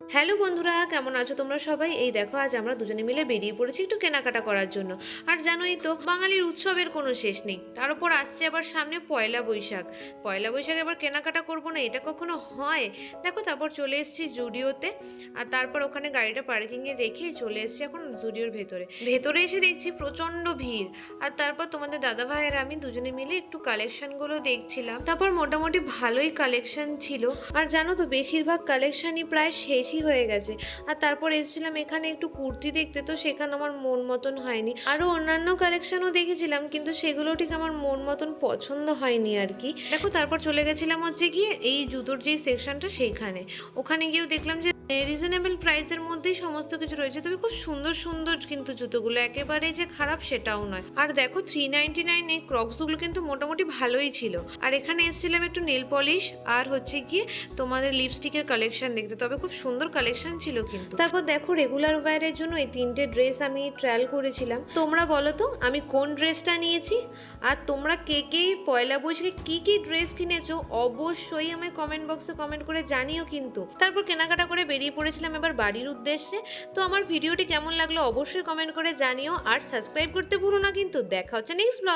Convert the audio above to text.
Hello বন্ধুরা, কেমন আছো তোমরা সবাই? এই দেখো, আজ আমরা দুজনে মিলে বেরিয়ে পড়েছি একটু কেনাকাটা করার জন্য। আর জানোই তো, বাঙালির উৎসবের কোনো শেষ নেই। তার উপর আসছে আবার সামনে পয়লা বৈশাখ। পয়লা বৈশাখ এবার কেনাকাটা করব না, এটা কখনো হয়? দেখো, তারপর চলে এসেছি জুডিওতে। আর তারপর ওখানে গাড়িটা পার্কিংয়ে রেখে চলে এসেছি এখন জুডিওর ভেতরে। ভেতরে এসে দেখছি প্রচণ্ড ভিড়। আর তারপর তোমাদের দাদা ভাইয়ের আমি দুজনে মিলে একটু কালেকশনগুলো দেখছিলাম। তারপর মোটামুটি ভালোই কালেকশন ছিল। আর জানো তো, বেশিরভাগ কালেকশনই প্রায় শেষই হয়ে গেছে। আর তারপর এসেছিলাম এখানে একটু কুর্তি দেখতে, তো সেখানে আমার মন মতন হয়নি। আরও অন্যান্য কালেকশনও দেখেছিলাম, কিন্তু সেগুলো ঠিক আমার মন মতন পছন্দ হয়নি আর কি। দেখো, তারপর চলে গেছিলাম হচ্ছে গিয়ে এই জুতোর যে সেকশনটা সেইখানে ওখানে গিয়েও দেখলাম যে রিজনেবল প্রাইসের মধ্যেই সমস্ত কিছু রয়েছে। তবে খুব সুন্দর সুন্দর কিন্তু জুতোগুলো, একেবারে যে খারাপ সেটাও নয়। আর দেখো থ্রি নাইনটি নাইন ক্রক্সগুলো কিন্তু মোটামুটি ভালোই ছিল। আর এখানে এসেছিলাম একটু নেল পলিশ আর হচ্ছে গিয়ে তোমাদের লিপস্টিকের কালেকশন দেখতে। তবে খুব সুন্দর কালেকশন ছিল কিন্তু। তারপর দেখো রেগুলার ওয়্যারের জন্য এই তিনটে ড্রেস আমি ট্রায়াল করেছিলাম। তোমরা বলো তো, আমি কোন ড্রেসটা নিয়েছি? আর তোমরা কে কে পয়লা বৈশাখে কি কি ড্রেস কিনেছো? অবশ্যই আমায় কমেন্ট বক্সে কমেন্ট করে জানিও কিন্তু। তারপর কেনাকাটা করে বেরিয়ে পড়েছিলাম এবার বাড়ির উদ্দেশ্যে। তো আমার ভিডিওটি কেমন লাগল অবশ্যই কমেন্ট করে জানিও। আর সাবস্ক্রাইব করতে ভুলো না কিন্তু দেখা হচ্ছে নেক্সট ব্লগ